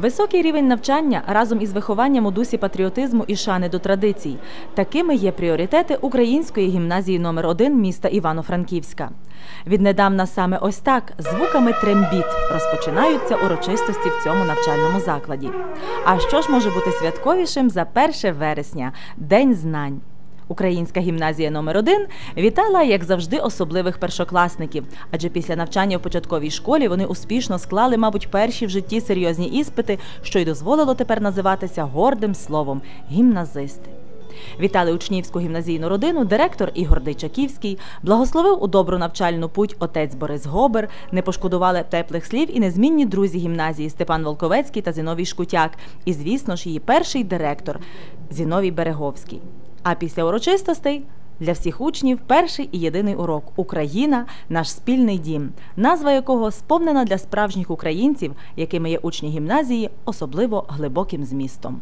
Високий рівень навчання разом із вихованням у дусі патріотизму і шани до традицій. Такими є пріоритети Української гімназії номер 1 міста Івано-Франківська. Віднедавна саме ось так звуками трембіт розпочинаються урочистості в цьому навчальному закладі. А що ж може бути святковішим за 1 вересня День знань? Українська гімназія номер 1 вітала, як завжди, особливих першокласників. Адже після навчання в початковій школі вони успішно склали, мабуть, перші в житті серйозні іспити, що й дозволило тепер називатися гордим словом гімназисти. Вітали учнівську гімназійну родину директор Ігор Дейчаківський, благословив у добру навчальну путь отець Борис Гобер, не пошкодували теплих слів і незмінні друзі гімназії Степан Волковецький та Зіновій Шкутяк. І, звісно ж, її перший директор Зіновій Береговський. А після урочистостей для всіх учнів перший і єдиний урок Україна наш спільний дім, назва якого сповнена для справжніх українців, якими є учні гімназії, особливо глибоким змістом.